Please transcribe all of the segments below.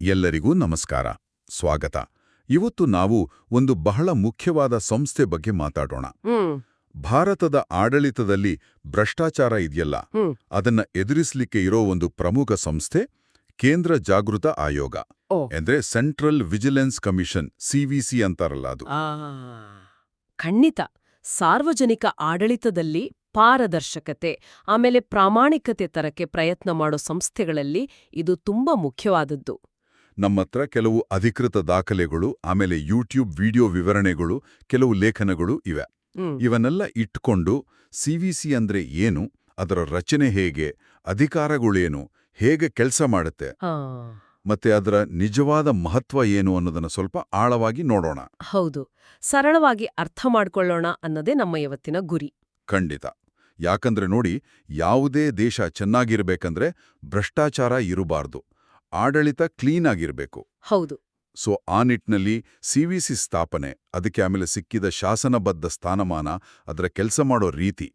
ಎಲ್ಲರಿಗೂ ನಮಸ್ಕಾರ. ಸ್ವಾಗತ. ಇವತ್ತು ನಾವು ಒಂದು ಬಹಳ ಮುಖ್ಯವಾದ ಸಂಸ್ಥೆ ಬಗ್ಗೆ ಮಾತಾಡೋಣ. ಭಾರತದ ಆಡಳಿತದಲ್ಲಿ ಭ್ರಷ್ಟಾಚಾರ ಇದೆಯಲ್ಲ ಅದನ್ನ ಎದುರಿಸಲಿಕ್ಕೆ ಇರೋ ಒಂದು ಪ್ರಮುಖ ಸಂಸ್ಥೆ ಕೇಂದ್ರ ಜಾಗೃತ ಆಯೋಗ. ಎಂದ್ರೆ ಅಂದ್ರೆ ಸೆಂಟ್ರಲ್ ವಿಜಿಲೆನ್ಸ್ ಕಮಿಷನ್ ಸಿವಿಸಿ ಅಂತಾರಲ್ಲ ಅದು. ಖಂಡಿತ. ಸಾರ್ವಜನಿಕ ಆಡಳಿತದಲ್ಲಿ ಪಾರದರ್ಶಕತೆ ಆಮೇಲೆ ಪ್ರಾಮಾಣಿಕತೆ ತರಕ್ಕೆ ಪ್ರಯತ್ನ ಮಾಡೋ ಸಂಸ್ಥೆಗಳಲ್ಲಿ ಇದು ತುಂಬಾ ಮುಖ್ಯವಾದದ್ದು. ನಮ್ಮತ್ರ ಕೆಲವು ಅಧಿಕೃತ ದಾಖಲೆಗಳು ಆಮೇಲೆ ಯೂಟ್ಯೂಬ್ ವಿಡಿಯೋ ವಿವರಣೆಗಳು ಕೆಲವು ಲೇಖನಗಳು ಇವೆ. ಇವನ್ನೆಲ್ಲ ಇಟ್ಕೊಂಡು ಸಿವಿಸಿ ಅಂದ್ರೆ ಏನು ಅದರ ರಚನೆ ಹೇಗೆ ಅಧಿಕಾರಗಳೇನು ಹೇಗೆ ಕೆಲಸ ಮಾಡುತ್ತೆ ಮತ್ತೆ ಅದರ ನಿಜವಾದ ಮಹತ್ವ ಏನು ಅನ್ನೋದನ್ನ ಸ್ವಲ್ಪ ಆಳವಾಗಿ ನೋಡೋಣ. ಹೌದು. ಸರಳವಾಗಿ ಅರ್ಥ ಮಾಡ್ಕೊಳ್ಳೋಣ ಅನ್ನೋದೇ ನಮ್ಮ ಇವತ್ತಿನ ಗುರಿ. ಖಂಡಿತ. ಯಾಕಂದ್ರೆ ನೋಡಿ ಯಾವುದೇ ದೇಶ ಚೆನ್ನಾಗಿರ್ಬೇಕಂದ್ರೆ ಭ್ರಷ್ಟಾಚಾರ ಇರಬಾರ್ದು. ಆಡಳಿತ ಕ್ಲೀನ್ ಆಗಿರಬೇಕು. ಹೌದು. ಸೊ ಆ ನಿಟ್ಟಿನಲ್ಲಿ ಸಿವಿಸಿ ಸ್ಥಾಪನೆ ಅದಕ್ಕೆ ಆಮೇಲೆ ಸಿಕ್ಕಿದ ಶಾಸನಬದ್ಧ ಸ್ಥಾನಮಾನ ಅದರ ಕೆಲಸ ಮಾಡೋ ರೀತಿ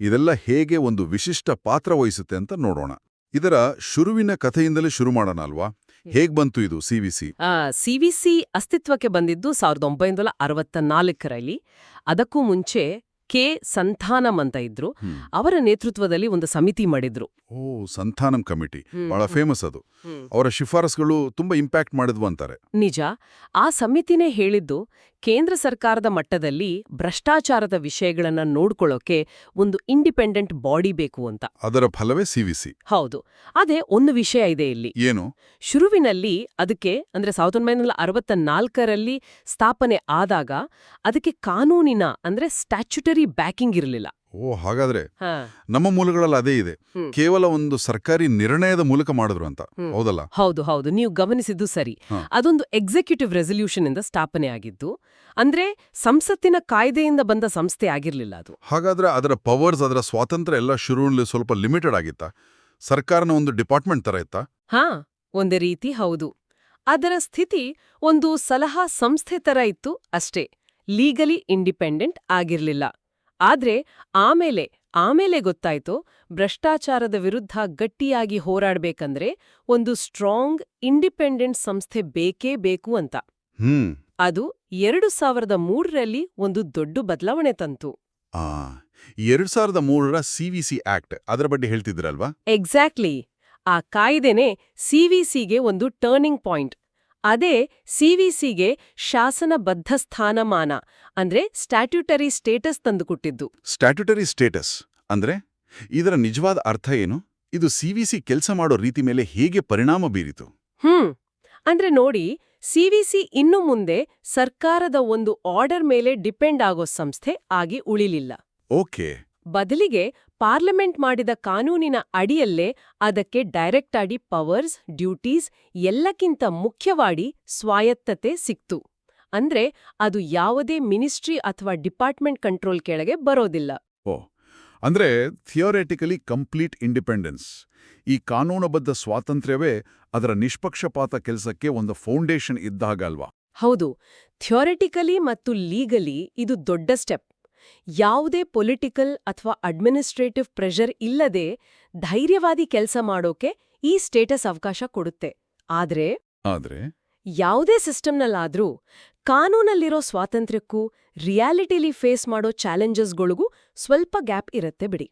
ಇದೆಲ್ಲ ಹೇಗೆ ಒಂದು ವಿಶಿಷ್ಟ ಪಾತ್ರ ವಹಿಸುತ್ತೆ ಅಂತ ನೋಡೋಣ. ಇದರ ಶುರುವಿನ ಕಥೆಯಿಂದಲೇ ಶುರು ಮಾಡೋಣ ಅಲ್ವಾ? ಹೇಗ್ ಬಂತು ಇದು ಸಿವಿಸಿ ಸಿವಿಸಿ ಅಸ್ತಿತ್ವಕ್ಕೆ ಬಂದಿದ್ದು ಸಾವಿರದ ಒಂಬೈನೂರ ಅರವತ್ತ ನಾಲ್ಕರಲ್ಲಿ. ಅದಕ್ಕೂ ಮುಂಚೆ ಕೆ ಸಂತಾನಂ ಅಂತ ಇದ್ರು. ಅವರ ನೇತೃತ್ವದಲ್ಲಿ ಒಂದು ಸಮಿತಿ ಮಾಡಿದ್ರು. ಓ ಸಂತಾನಂ ಕಮಿಟಿ. ಬಹಳ ಫೇಮಸ್ ಅದು. ಅವರ ಶಿಫಾರಸ್ಗಳು ತುಂಬಾ ಇಂಪ್ಯಾಕ್ಟ್ ಮಾಡಿದ್ವು ಅಂತಾರೆ. ನಿಜ. ಆ ಸಮಿತಿನೇ ಹೇಳಿದ್ದು ಕೇಂದ್ರ ಸರ್ಕಾರದ ಮಟ್ಟದಲ್ಲಿ ಭ್ರಷ್ಟಾಚಾರದ ವಿಷಯಗಳನ್ನ ನೋಡ್ಕೊಳ್ಳೋಕೆ ಒಂದು ಇಂಡಿಪೆಂಡೆಂಟ್ ಬಾಡಿ ಬೇಕು ಅಂತ. ಅದರ ಫಲವೇ ಸಿವಿಸಿ ಹೌದು. ಅದೇ ಒಂದು ವಿಷಯ ಇದೆ ಇಲ್ಲಿ. ಏನು? ಶುರುವಿನಲ್ಲಿ ಅದಕ್ಕೆ ಅಂದ್ರೆ ಸಾವಿರದ ಒಂಬೈನೂರ ಅರವತ್ತ ನಾಲ್ಕರಲ್ಲಿ ಸ್ಥಾಪನೆ ಆದಾಗ ಅದಕ್ಕೆ ಕಾನೂನಿನ ಅಂದ್ರೆ ಸ್ಟ್ಯಾಚ್ಯುಟರಿ ಬ್ಯಾಕಿಂಗ್ ಇರಲಿಲ್ಲ. ಓ ಹಾಗಾದ್ರೆ ನಮ್ಮ ಮೂಲಗಳಲ್ಲಿ ಅದೇ ಇದೆ. ಕೇವಲ ಒಂದು ಸರ್ಕಾರಿ ನಿರ್ಣಯದ ಮೂಲಕ ಮಾಡಿದ್ರು ಅಂತ. ಹೌದಲ್ಲ? ಹೌದು ಹೌದು. ನೀವು ಗಮನಿಸಿದ್ದು ಸರಿ. ಅದೊಂದು ಎಕ್ಸಿಕ್ಯೂಟಿವ್ ರೆಸಲ್ಯೂಷನ್ ಇಂದ ಸ್ಥಾಪನೆ ಆಗಿದ್ದು ಅಂದ್ರೆ ಸಂಸತ್ತಿನ ಕಾಯ್ದೆಯಿಂದ ಬಂದ ಸಂಸ್ಥೆ ಆಗಿರ್ಲಿಲ್ಲ ಅದು. ಹಾಗಾದ್ರೆ ಅದರ ಪವರ್ಸ್ ಅದರ ಸ್ವಾತಂತ್ರ್ಯ ಎಲ್ಲ ಶುರುವಿನಲ್ಲಿ ಸ್ವಲ್ಪ ಲಿಮಿಟೆಡ್ ಆಗಿತ್ತ? ಸರ್ಕಾರನ ಒಂದು ಡಿಪಾರ್ಟ್ಮೆಂಟ್ ತರ ಇತ್ತಾ? ಹಾ ಒಂದೇ ರೀತಿ ಹೌದು. ಅದರ ಸ್ಥಿತಿ ಒಂದು ಸಲಹಾ ಸಂಸ್ಥೆ ತರ ಇತ್ತು ಅಷ್ಟೇ. ಲೀಗಲಿ ಇಂಡಿಪೆಂಡೆಂಟ್ ಆಗಿರ್ಲಿಲ್ಲ. ಆದ್ರೆ ಆಮೇಲೆ ಆಮೇಲೆ ಗೊತ್ತಾಯ್ತು ಭ್ರಷ್ಟಾಚಾರದ ವಿರುದ್ಧ ಗಟ್ಟಿಯಾಗಿ ಹೋರಾಡ್ಬೇಕಂದ್ರೆ ಒಂದು ಸ್ಟ್ರಾಂಗ್ ಇಂಡಿಪೆಂಡೆಂಟ್ ಸಂಸ್ಥೆ ಬೇಕೇ ಬೇಕು ಅಂತ. ಅದು ಎರಡು ಸಾವಿರದ ಮೂರರಲ್ಲಿ ಒಂದು ದೊಡ್ಡ ಬದಲಾವಣೆ ತಂತು. ಆ ಎರಡ್ ಸಾವಿರದ ಮೂರರ ಸಿವಿಸಿ ಆಕ್ಟ್ ಅದರ ಬಗ್ಗೆ ಹೇಳ್ತಿದ್ರಲ್ವಾ? ಎಕ್ಸಾಕ್ಟ್ಲಿ. ಆ ಕಾಯ್ದೆನೆ ಸಿವಿಸಿಗೆ ಒಂದು ಟರ್ನಿಂಗ್ ಪಾಯಿಂಟ್. ಅದೇ ಸಿವಿಸಿಗೆ ಶಾಸನಬದ್ಧ ಸ್ಥಾನಮಾನ ಅಂದ್ರೆ ಸ್ಟ್ಯಾಟ್ಯೂಟರಿ ಸ್ಟೇಟಸ್ ತಂದುಕೊಟ್ಟಿದ್ದು. ಸ್ಟ್ಯಾಟ್ಯುಟರಿ ಸ್ಟೇಟಸ್ ಅಂದ್ರೆ ಇದರ ನಿಜವಾದ ಅರ್ಥ ಏನು? ಇದು ಸಿವಿಸಿ ಕೆಲಸ ಮಾಡೋ ರೀತಿ ಮೇಲೆ ಹೇಗೆ ಪರಿಣಾಮ ಬೀರಿತು? ಹ್ಮ್ ಅಂದ್ರೆ ನೋಡಿ ಸಿವಿಸಿ ಇನ್ನು ಮುಂದೆ ಸರ್ಕಾರದ ಒಂದು ಆರ್ಡರ್ ಮೇಲೆ ಡಿಪೆಂಡ್ ಆಗೋ ಸಂಸ್ಥೆ ಆಗಿ ಉಳಿಲಿಲ್ಲ. ಓಕೆ. ಬದಲಿಗೆ ಪಾರ್ಲಿಮೆಂಟ್ ಮಾಡಿದ ಕಾನೂನಿನ ಅಡಿಯಲ್ಲೇ ಅದಕ್ಕೆ ಡೈರೆಕ್ಟ್ ಆಗಿ ಪವರ್ಸ್ ಡ್ಯೂಟೀಸ್ ಎಲ್ಲಕ್ಕಿಂತ ಮುಖ್ಯವಾಗಿ ಸ್ವಾಯತ್ತತೆ ಸಿಕ್ತು. ಅಂದ್ರೆ ಅದು ಯಾವುದೇ ಮಿನಿಸ್ಟ್ರಿ ಅಥವಾ ಡಿಪಾರ್ಟ್ಮೆಂಟ್ ಕಂಟ್ರೋಲ್ ಕೆಳಗೆ ಬರೋದಿಲ್ಲ. ಓ ಅಂದ್ರೆ ಥಿಯೋರೆಟಿಕಲಿ ಕಂಪ್ಲೀಟ್ ಇಂಡಿಪೆಂಡೆನ್ಸ್. ಈ ಕಾನೂನುಬದ್ಧ ಸ್ವಾತಂತ್ರ್ಯವೇ ಅದರ ನಿಷ್ಪಕ್ಷಪಾತ ಕೆಲಸಕ್ಕೆ ಒಂದು ಫೌಂಡೇಶನ್ ಇದ್ದಾಗ ಅಲ್ವಾ? ಹೌದು ಥಿಯೋರೆಟಿಕಲಿ ಮತ್ತು ಲೀಗಲಿ ಇದು ದೊಡ್ಡ ಸ್ಟೆಪ್. ಯಾವುದೇ ಪೊಲಿಟಿಕಲ್ ಅಥವಾ ಅಡ್ಮಿನಿಸ್ಟ್ರೇಟಿವ್ ಪ್ರೆಷರ್ ಇಲ್ಲದೆ ಧೈರ್ಯವಾದಿ ಕೆಲಸ ಮಾಡೋಕೆ ಈ ಸ್ಟೇಟಸ್ ಅವಕಾಶ ಕೊಡುತ್ತೆ. ಆದ್ರೆ ಆದ್ರೆ ಯಾವುದೇ ಸಿಸ್ಟಮ್ನಲ್ಲಾದ್ರೂ ಕಾನೂನಲ್ಲಿರೋ ಸ್ವಾತಂತ್ರ್ಯಕ್ಕೂ ರಿಯಾಲಿಟಿಲಿ ಫೇಸ್ ಮಾಡೋ ಚಾಲೆಂಜಸ್ಗಳಿಗೂ ಸ್ವಲ್ಪ ಗ್ಯಾಪ್ ಇರುತ್ತೆ ಬಿಡಿ.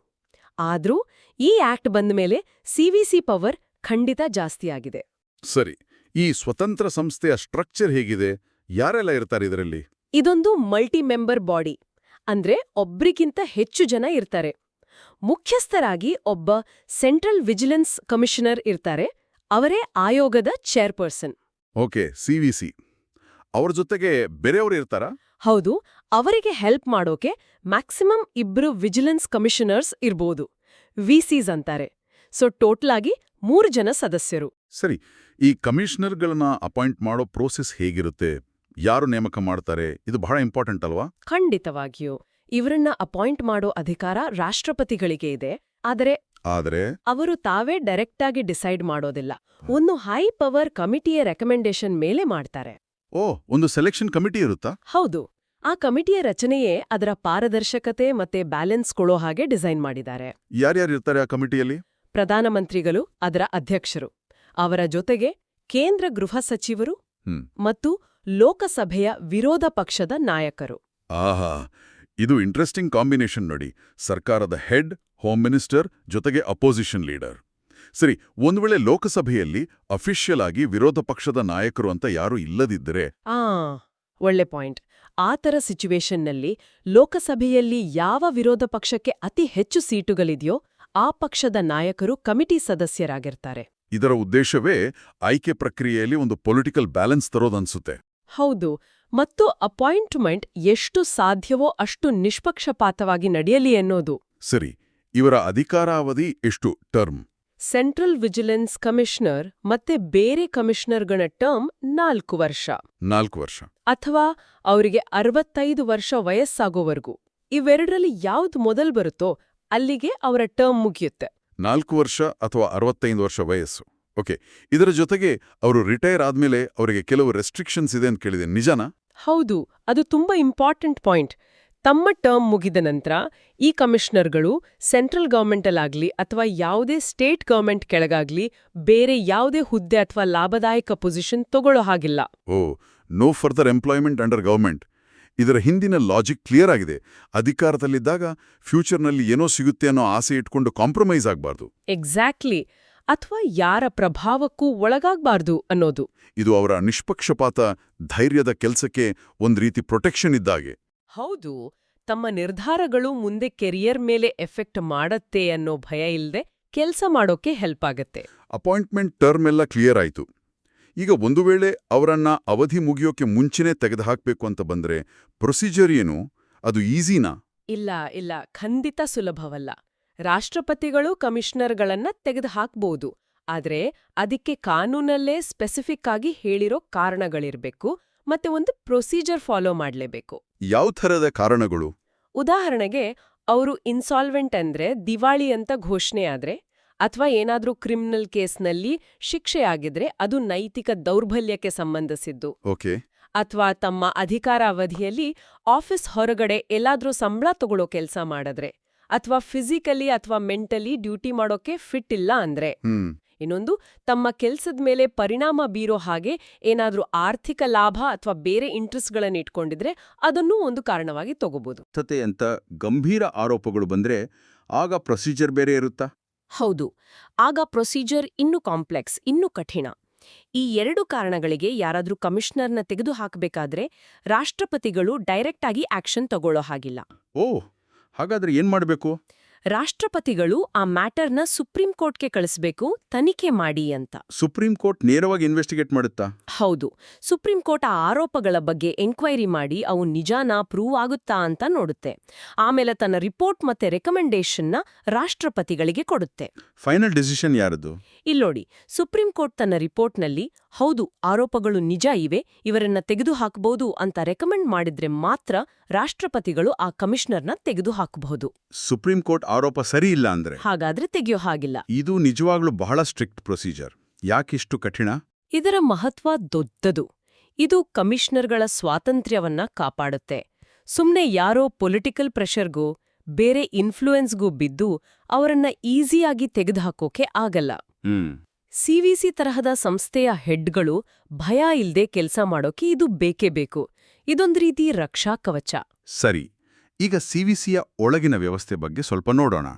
ಆದ್ರೂ ಈ ಆಕ್ಟ್ ಬಂದ ಮೇಲೆ ಸಿವಿಸಿ ಪವರ್ ಖಂಡಿತ ಜಾಸ್ತಿಯಾಗಿದೆ ಸರಿ ಈ ಸ್ವತಂತ್ರ ಸಂಸ್ಥೆಯ ಸ್ಟ್ರಕ್ಚರ್ ಹೇಗಿದೆ? ಯಾರೆಲ್ಲ ಇರ್ತಾರೆ ಇದರಲ್ಲಿ? ಇದೊಂದು ಮಲ್ಟಿ ಮೆಂಬರ್ ಬಾಡಿ. ಅಂದ್ರೆ ಒಬ್ರಿಗಿಂತ ಹೆಚ್ಚು ಜನ ಇರ್ತಾರೆ. ಮುಖ್ಯಸ್ಥರಾಗಿ ಒಬ್ಬ ಸೆಂಟ್ರಲ್ ವಿಜಿಲೆನ್ಸ್ ಕಮಿಷನರ್ ಇರ್ತಾರೆ. ಅವರೇ ಆಯೋಗದ ಚೇರ್ಪರ್ಸನ್. ಓಕೆ ಸಿವಿಸಿ ಅವ್ರ ಜೊತೆಗೆ ಬೇರೆಯವರು ಇರ್ತಾರಾ? ಹೌದು ಅವರಿಗೆ ಹೆಲ್ಪ್ ಮಾಡೋಕೆ ಮ್ಯಾಕ್ಸಿಮಮ್ ಇಬ್ರು ವಿಜಿಲೆನ್ಸ್ ಕಮಿಷನರ್ಸ್ ಇರ್ಬೋದು. ವಿಸಿಸ್ ಅಂತಾರೆ. ಸೊ ಟೋಟಲ್ ಆಗಿ ಮೂರು ಜನ ಸದಸ್ಯರು. ಸರಿ ಈ ಕಮಿಷನರ್ಗಳನ್ನ ಅಪಾಯಿಂಟ್ ಮಾಡೋ ಪ್ರೋಸೆಸ್ ಹೇಗಿರುತ್ತೆ? ಯಾರು ನೇಮಕ ಮಾಡ್ತಾರೆ ಇದು ಬಹಳ ಇಂಪಾರ್ಟೆಂಟ್ ಅಲ್ವಾ? ಖಂಡಿತವಾಗಿಯೂ. ಇವರನ್ನ ಅಪಾಯಿಂಟ್ ಮಾಡೋ ಅಧಿಕಾರ ರಾಷ್ಟ್ರಪತಿಗಳಿಗೆ ಇದೆ. ಆದರೆ ಆದರೆ ಅವರು ತಾವೇ ಡೈರೆಕ್ಟ್ ಆಗಿ ಡಿಸೈಡ್ ಮಾಡೋದಿಲ್ಲ. ಒಂದು ಹೈ ಪವರ್ ಕಮಿಟಿಯ ರೆಕಮೆಂಡೇಶನ್ ಮೇಲೆ ಮಾಡ್ತಾರೆ. ಓ ಒಂದು ಸೆಲೆಕ್ಷನ್ ಕಮಿಟಿ ಇರುತ್ತಾ? ಹೌದು. ಆ ಕಮಿಟಿಯ ರಚನೆಯೇ ಅದರ ಪಾರದರ್ಶಕತೆ ಮತ್ತೆ ಬ್ಯಾಲೆನ್ಸ್ ಕೊಡೋ ಹಾಗೆ ಡಿಸೈನ್ ಮಾಡಿದ್ದಾರೆ. ಯಾರ್ಯಾರು ಇರ್ತಾರೆ ಆ ಕಮಿಟಿಯಲ್ಲಿ ಪ್ರಧಾನಮಂತ್ರಿಗಳು ಅದರ ಅಧ್ಯಕ್ಷರು. ಅವರ ಜೊತೆಗೆ ಕೇಂದ್ರ ಗೃಹ ಸಚಿವರು. ಮತ್ತು ಲೋಕಸಭೆಯ ವಿರೋಧ ಪಕ್ಷದ ನಾಯಕರು. ಆಹಾ ಇದು ಇಂಟ್ರೆಸ್ಟಿಂಗ್ ಕಾಂಬಿನೇಷನ್ ನೋಡಿ. ಸರ್ಕಾರದ ಹೆಡ್ ಹೋಮ್ ಮಿನಿಸ್ಟರ್ ಜೊತೆಗೆ ಅಪೋಸಿಷನ್ ಲೀಡರ್ ಸರಿ ಒಂದು ವೇಳೆ ಲೋಕಸಭೆಯಲ್ಲಿ ಅಫಿಷಿಯಲ್ ಆಗಿ ವಿರೋಧ ಪಕ್ಷದ ನಾಯಕರು ಅಂತ ಯಾರೂ ಇಲ್ಲದಿದ್ದರೆ ಆ ಒಳ್ಳೆ ಪಾಯಿಂಟ್ ಆ ಥರ ಸಿಚುವೇಶನ್ನಲ್ಲಿ ಲೋಕಸಭೆಯಲ್ಲಿ ಯಾವ ವಿರೋಧ ಪಕ್ಷಕ್ಕೆ ಅತಿ ಹೆಚ್ಚು ಸೀಟುಗಳಿದೆಯೋ ಆ ಪಕ್ಷದ ನಾಯಕರು ಕಮಿಟಿ ಸದಸ್ಯರಾಗಿರ್ತಾರೆ. ಇದರ ಉದ್ದೇಶವೇ ಆಯ್ಕೆ ಪ್ರಕ್ರಿಯೆಯಲ್ಲಿ ಒಂದು ಪೊಲಿಟಿಕಲ್ ಬ್ಯಾಲೆನ್ಸ್ ತರೋದನ್ಸುತ್ತೆ. ಹೌದು ಮತ್ತು ಅಪಾಯಿಂಟ್ಮೆಂಟ್ ಎಷ್ಟು ಸಾಧ್ಯವೋ ಅಷ್ಟು ನಿಷ್ಪಕ್ಷಪಾತವಾಗಿ ನಡೆಯಲಿ ಎನ್ನೋದು ಸರಿ ಇವರ ಅಧಿಕಾರಾವಧಿ ಎಷ್ಟು ಟರ್ಮ್? ಸೆಂಟ್ರಲ್ ವಿಜಿಲೆನ್ಸ್ ಕಮಿಷನರ್ ಮತ್ತೆ ಬೇರೆ ಕಮಿಷನರ್ಗಳ ಟರ್ಮ್ ನಾಲ್ಕು ವರ್ಷ. ನಾಲ್ಕು ವರ್ಷ. ಅಥವಾ ಅವರಿಗೆ ಅರವತ್ತೈದು ವರ್ಷ ವಯಸ್ಸಾಗೋವರೆಗೂ. ಇವೆರಡರಲ್ಲಿ ಯಾವ್ದು ಮೊದಲು ಬರುತ್ತೋ ಅಲ್ಲಿಗೆ ಅವರ ಟರ್ಮ್ ಮುಗಿಯುತ್ತೆ. ನಾಲ್ಕು ವರ್ಷ ಅಥವಾ ಅರವತ್ತೈದು ವರ್ಷ ವಯಸ್ಸು. ಓಕೆ ಇದರ ಜೊತೆಗೆ ಅವರು ರಿಟೈರ್ ಆದ್ಮೇಲೆ ಅವರಿಗೆ ಕೆಲವು ರೆಸ್ಟ್ರಿಕ್ಷನ್ಸ್ ಇದೆ ಅಂತ ಕೇಳಿದೆ ನಿಜನಾ? ಹೌದು. ಅದು ತುಂಬಾ ಇಂಪಾರ್ಟೆಂಟ್ ಪಾಯಿಂಟ್ ತಮ್ಮ ಟರ್ಮ್ ಮುಗಿದ ನಂತರ ಈ ಕಮಿಷನರ್ಗಳು ಸೆಂಟ್ರಲ್ ಗವರ್ಮೆಂಟಲ್ಲಾಗ್ಲಿ ಅಥವಾ ಯಾವುದೇ ಸ್ಟೇಟ್ ಗವರ್ಮೆಂಟ್ ಕೆಳಗಾಗ್ಲಿ ಬೇರೆ ಯಾವುದೇ ಹುದ್ದೆ ಅಥವಾ ಲಾಭದಾಯಕ ಪೊಸಿಷನ್ ತಗೊಳ್ಳೋ ಹಾಗಿಲ್ಲ. O no further employment under government ಇದರ ಹಿಂದಿನ ಲಾಜಿಕ್ ಕ್ಲಿಯರ್ ಆಗಿದೆ. ಅಧಿಕಾರದಲ್ಲಿದ್ದಾಗ ಫ್ಯೂಚರ್ನಲ್ಲಿ ಏನೋ ಸಿಗುತ್ತೆ ಅನ್ನೋ ಆಸೆ ಇಟ್ಕೊಂಡು ಕಾಂಪ್ರಮೈಸ್ ಆಗಬಾರ್ದು. ಎಕ್ಸಾಕ್ಟ್ಲಿ ಅಥವಾ ಯಾರ ಪ್ರಭಾವಕ್ಕೂ ಒಳಗಾಗಬಾರ್ದು ಅನ್ನೋದು. ಇದು ಅವರ ನಿಷ್ಪಕ್ಷಪಾತ ಧೈರ್ಯದ ಕೆಲಸಕ್ಕೆ ಒಂದ್ ರೀತಿ ಪ್ರೊಟೆಕ್ಷನ್ ಇದ್ದಾಗೆ. ಹೌದು ತಮ್ಮ ನಿರ್ಧಾರಗಳು ಮುಂದೆ ಕೆರಿಯರ್ ಮೇಲೆ ಎಫೆಕ್ಟ್ ಮಾಡತ್ತೆ ಅನ್ನೋ ಭಯ ಇಲ್ಲದೆ ಕೆಲಸ ಮಾಡೋಕೆ ಹೆಲ್ಪ್ ಆಗತ್ತೆ. ಅಪಾಯಿಂಟ್ಮೆಂಟ್ ಟರ್ಮ್ ಎಲ್ಲ ಕ್ಲಿಯರ್ ಆಯಿತು. ಈಗ ಒಂದು ವೇಳೆ ಅವರನ್ನ ಅವಧಿ ಮುಗಿಯೋಕೆ ಮುಂಚೆನೇ ತೆಗೆದುಹಾಕಬೇಕು ಅಂತ ಬಂದ್ರೆ ಪ್ರೊಸೀಜರ್ ಏನು? ಅದು ಈಸಿನಾ? ಇಲ್ಲ ಇಲ್ಲ ಖಂಡಿತ ಸುಲಭವಲ್ಲ. ರಾಷ್ಟ್ರಪತಿಗಳು ಕಮಿಷನರ್ಗಳನ್ನ ತೆಗೆದುಹಾಕ್ಬೋದು. ಆದ್ರೆ ಅದಕ್ಕೆ ಕಾನೂನಲ್ಲೇ ಸ್ಪೆಸಿಫಿಕ್ ಆಗಿ ಹೇಳಿರೋ ಕಾರಣಗಳಿರ್ಬೇಕು ಮತ್ತೆ ಒಂದು ಪ್ರೊಸೀಜರ್ ಫಾಲೋ ಮಾಡ್ಲೇಬೇಕು. ಯಾವ ಥರದ ಕಾರಣಗಳು? ಉದಾಹರಣೆಗೆ ಅವರು ಇನ್ಸಾಲ್ವೆಂಟ್ ಅಂದ್ರೆ ದಿವಾಳಿ ಅಂತ ಘೋಷಣೆ ಆದ್ರೆ ಅಥವಾ ಏನಾದ್ರೂ ಕ್ರಿಮಿನಲ್ ಕೇಸ್ನಲ್ಲಿ ಶಿಕ್ಷೆಯಾಗಿದ್ರೆ ಅದು ನೈತಿಕ ದೌರ್ಬಲ್ಯಕ್ಕೆ ಸಂಬಂಧಿಸಿದ್ದು. ಓಕೆ. ಅಥವಾ ತಮ್ಮ ಅಧಿಕಾರ ಅವಧಿಯಲ್ಲಿ ಆಫೀಸ್ ಹೊರಗಡೆ ಎಲ್ಲಾದ್ರೂ ಸಂಬಳ ತಗೊಳ್ಳೋ ಕೆಲಸ ಮಾಡಿದ್ರೆ. ಅಥವಾ ಫಿಸಿಕಲಿ ಅಥವಾ ಮೆಂಟಲಿ ಡ್ಯೂಟಿ ಮಾಡೋಕೆ ಫಿಟ್ ಇಲ್ಲ ಅಂದ್ರೆ. ಇನ್ನೊಂದು ತಮ್ಮ ಕೆಲಸದ ಮೇಲೆ ಪರಿಣಾಮ ಬೀರೋ ಹಾಗೆ ಏನಾದರೂ ಆರ್ಥಿಕ ಲಾಭ ಅಥವಾ ಬೇರೆ ಇಂಟ್ರೆಸ್ಟ್ಗಳನ್ನು ಇಟ್ಕೊಂಡಿದ್ರೆ ಅದನ್ನೂ ಒಂದು ಕಾರಣವಾಗಿ ತಗೋಬಹುದು ತತೆ ಅಂತ ಗಂಭೀರ ಆರೋಪಗಳು ಬಂದ್ರೆ ಆಗ ಪ್ರೊಸೀಜರ್ ಬೇರೆ ಇರುತ್ತಾ? ಹೌದು. ಆಗ ಪ್ರೊಸೀಜರ್ ಇನ್ನೂ ಕಾಂಪ್ಲೆಕ್ಸ್ ಇನ್ನೂ ಕಠಿಣ. ಈ ಎರಡು ಕಾರಣಗಳಿಗೆ ಯಾರಾದರೂ ಕಮಿಷನರ್ನ ತೆಗೆದು ಹಾಕಬೇಕಾದ್ರೆ ರಾಷ್ಟ್ರಪತಿಗಳು ಡೈರೆಕ್ಟ್ ಆಗಿ ಆಕ್ಷನ್ ತಗೊಳ್ಳೋ ಹಾಗಿಲ್ಲ. ಓ ಹಾಗಾದ್ರೆ ಏನ್ ಮಾಡಬೇಕು? ರಾಷ್ಟ್ರಪತಿಗಳು ಆ ಮ್ಯಾಟರ್ನ ಸುಪ್ರೀಂ ಕೋರ್ಟ್ಗೆ ಕಳಿಸ್ಬೇಕು ತನಿಖೆ ಮಾಡಿ ಅಂತ. ಸುಪ್ರೀಂ ಕೋರ್ಟ್ ನೇರವಾಗಿ ಇನ್ವೆಸ್ಟಿಗೇಟ್ ಮಾಡುತ್ತಾ? ಹೌದು. ಸುಪ್ರೀಂ ಕೋರ್ಟ್ ಆ ಆರೋಪಗಳ ಬಗ್ಗೆ ಎಂಕ್ವೈರಿ ಮಾಡಿ ಅವು ನಿಜಾನ ಪ್ರೂವ್ ಆಗುತ್ತಾ ಅಂತ ನೋಡುತ್ತೆ. ಆಮೇಲೆ ತನ್ನ ರಿಪೋರ್ಟ್ ಮತ್ತೆ ರೆಕಮೆಂಡೇಶನ್ನ ರಾಷ್ಟ್ರಪತಿಗಳಿಗೆ ಕೊಡುತ್ತೆ. ಫೈನಲ್ ಡಿಸಿಷನ್ ಯಾರದು? ಇಲ್ಲೋಡಿ ಸುಪ್ರೀಂ ಕೋರ್ಟ್ ತನ್ನ ರಿಪೋರ್ಟ್ನಲ್ಲಿ ಹೌದು ಆರೋಪಗಳು ನಿಜ ಇವೆ ಇವರನ್ನ ತೆಗೆದುಹಾಕಬಹುದು ಅಂತ ರೆಕಮೆಂಡ್ ಮಾಡಿದ್ರೆ ಮಾತ್ರ ರಾಷ್ಟ್ರಪತಿಗಳು ಆ ಕಮಿಷನರ್ನ ತೆಗೆದು ಹಾಕಬಹುದು ಸುಪ್ರೀಂ ಕೋರ್ಟ್ ಆರೋಪ ಸರಿ ಇಲ್ಲ ಅಂದ್ರೆ? ಹಾಗಾದ್ರೆ ತೆಗೆಯೋ ಹಾಗಿಲ್ಲ. ಇದು ನಿಜವಾಗ್ಲೂ ಬಹಳ ಸ್ಟ್ರಿಕ್ಟ್ ಪ್ರೊಸೀಜರ್. ಯಾಕಿಷ್ಟು ಕಠಿಣ? ಇದರ ಮಹತ್ವ ದೊಡ್ಡದು. ಇದು ಕಮಿಷನರ್ಗಳ ಸ್ವಾತಂತ್ರ್ಯವನ್ನ ಕಾಪಾಡುತ್ತೆ. ಸುಮ್ನೆ ಯಾರೋ ಪೊಲಿಟಿಕಲ್ ಪ್ರೆಷರ್ಗೂ ಬೇರೆ ಇನ್ಫ್ಲೂಯೆನ್ಸ್ಗೂ ಬಿದ್ದು ಅವರನ್ನ ಈಸಿಯಾಗಿ ತೆಗೆದುಹಾಕೋಕೆ ಆಗಲ್ಲ. ಸಿವಿಸಿ ತರಹದ ಸಂಸ್ಥೆಯ ಹೆಡ್ಗಳು ಭಯ ಇಲ್ದೆ ಕೆಲಸ ಮಾಡೋಕೆ ಇದು ಬೇಕೇ ಬೇಕು. ಇದೊಂದು ರೀತಿ ರಕ್ಷಾ ಕವಚ. ಸರಿ ಈಗ ಸಿವಿಸಿಯ ಒಳಗಿನ ವ್ಯವಸ್ಥೆ ಬಗ್ಗೆ ಸ್ವಲ್ಪ ನೋಡೋಣ.